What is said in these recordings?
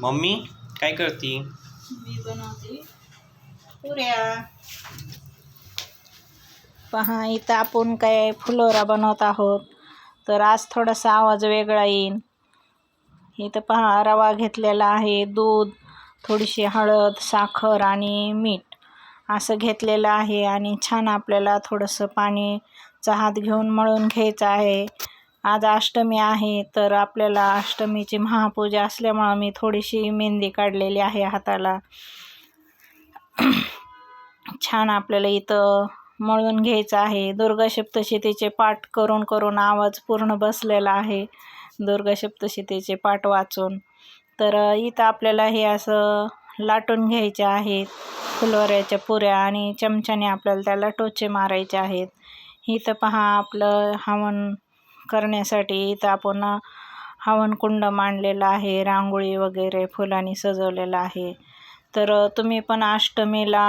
Mummy काय करती? मी बनवते पुऱ्या. पहा इथं आपण काय फुलोरा बनवत आहोत. तर आज थोडासा आवाज वेगळा येईन. इथं पहा रवा घेतलेला आहे दूध थोडीशी हळद साखर आणि मीठ असं घेतलेलं आहे. आणि छान आपल्याला थोडंसं पाणीचा हात घेऊन मळून घ्यायचं आहे. आज अष्टमी आहे तर आपल्याला अष्टमीची महापूजा असल्यामुळं मी थोडीशी मेहंदी काढलेली आहे हाताला. छान आपल्याला इथं मळून घ्यायचं आहे. दुर्गा सप्तशतीचे पाठ करून करून आवाज पूर्ण बसलेला आहे. दुर्गा सप्तशतीचे पाठ वाचून. तर इथं आपल्याला हे असं लाटून घ्यायचे आहेत. फुलवऱ्याच्या पुऱ्या आणि चमच्याने आपल्याला त्याला टोचे मारायचे आहेत. इथं पहा आपलं हवन करण्यासाठी इथं आपण हवनकुंड मांडलेला आहे रांगोळी वगैरे फुलांनी सजवलेलं आहे. तर तुम्ही पण अष्टमीला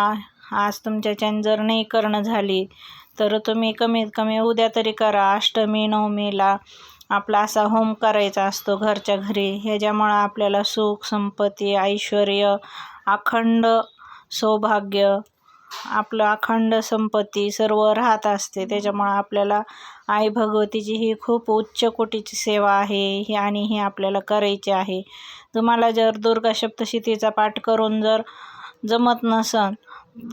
आज तुमच्याच्यान जर नाही करणं झाली तर तुम्ही कमीत कमी उद्या तरी करा. अष्टमी नवमीला आपला असा होम करायचा असतो घरच्या घरी. ह्याच्यामुळं आपल्याला सुख संपत्ती ऐश्वर अखंड सौभाग्य आपलं अखंड संपत्ती सर्व राहत असते. त्याच्यामुळं आपल्याला आई भगवतीची ही खूप उच्च कोटीची सेवा आहे. ही आणि ही आपल्याला करायची आहे. तुम्हाला जर दुर्गा सप्तशतीचा पाठ करून जर जमत नसन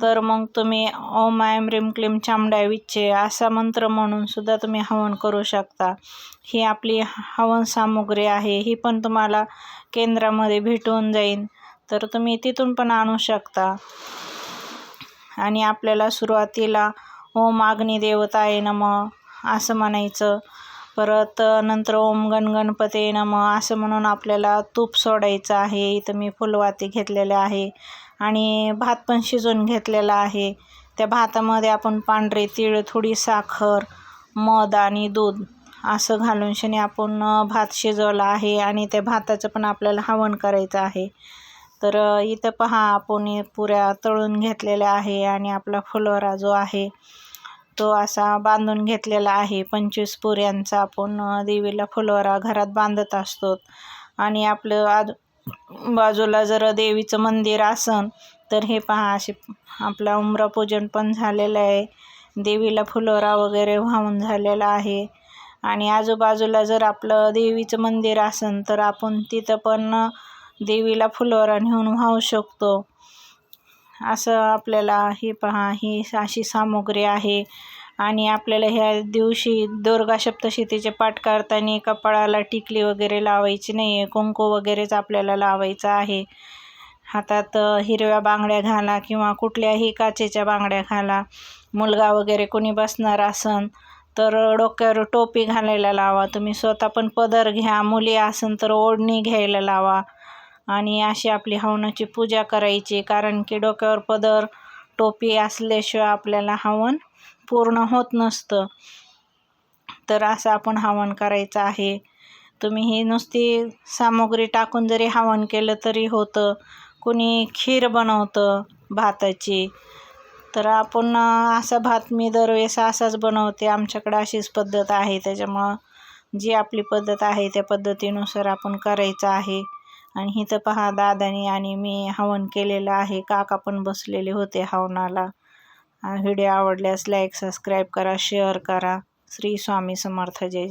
तर मग तुम्ही ओम आयम रिम क्लीम चामड्या विच्चे असा मंत्र म्हणून सुद्धा तुम्ही हवन करू शकता. ही आपली हवन सामुग्री आहे. ही पण तुम्हाला केंद्रामध्ये भेटून जाईल. तर तुम्ही तिथून पण आणू शकता. आणि आपल्याला सुरुवातीला ओम अग्निदेवताय नम असं म्हणायचं. परत नंतर ओम गण गणपते नम असं म्हणून आपल्याला तूप सोडायचं आहे. इथं मी फुलवाती घेतलेलं आहे आणि भात पण शिजवून घेतलेला आहे. त्या भातामध्ये आपण पांढरे तीळ थोडी साखर मध आणि दूध असं घालून शनी आपण भात शिजवला आहे आणि त्या भाताचं पण आपल्याला हवन करायचं आहे. तर इथं पहा आपण पुऱ्या तळून घेतलेल्या आहे आणि आपला फुलवरा जो आहे तो असा बांधून घेतलेला आहे. पंचवीस पुऱ्यांचा आपण देवीला फुलवरा घरात बांधत असतो. आणि आपलं आज बाजूला जर देवीचं मंदिर असन तर हे पहा असे आपलं उमरापूजन पण झालेलं आहे. देवीला फुलोरा वगैरे वाहून झालेला आहे. आणि आजूबाजूला जर आपलं देवीचं मंदिर असन तर आपण तिथं पण देवीला फुलोरा नेऊन वाहू शकतो. असं आपल्याला हे पहा ही अशी सामुग्री आहे. आणि आपल्याला ह्या दिवशी दुर्गा सप्तशतीचे पाठ करताना कपाळाला टिकली वगैरे लावायची नाही आहे कुंकू वगैरेच आपल्याला लावायचं आहे. हातात हिरव्या बांगड्या घाला किंवा कुठल्याही काचेच्या बांगड्या घाला. मुलगा वगैरे कोणी बसणार असन तर डोक्यावर टोपी घालायला लावा. तुम्ही स्वतः पण पदर घ्या मुली असन तर ओढणी घ्यायला लावा. आणि अशी आपली हवनाची पूजा करायची कारण की डोक्यावर पदर टोपी असल्याशिवाय आपल्याला हवन पूर्ण होत नसतं. तर असं आपण हवन करायचं आहे. तुम्ही ही नुसती सामुग्री टाकून जरी हवन केलं तरी होतं. कुणी खीर बनवतं भाताची. तर आपण असा भात मी दरवेळेस असाच बनवते. आमच्याकडे अशीच पद्धत आहे. त्याच्यामुळं जी आपली पद्धत आहे त्या पद्धतीनुसार आपण करायचं आहे. आणि इथं पहा दादानी आणि मी हवन केलेलं आहे. काका पण बसलेले होते हवनाला. व्हिडिओ आवडल्यास लाईक सबस्क्राईब करा शेअर करा. श्री स्वामी समर्थ जय जय.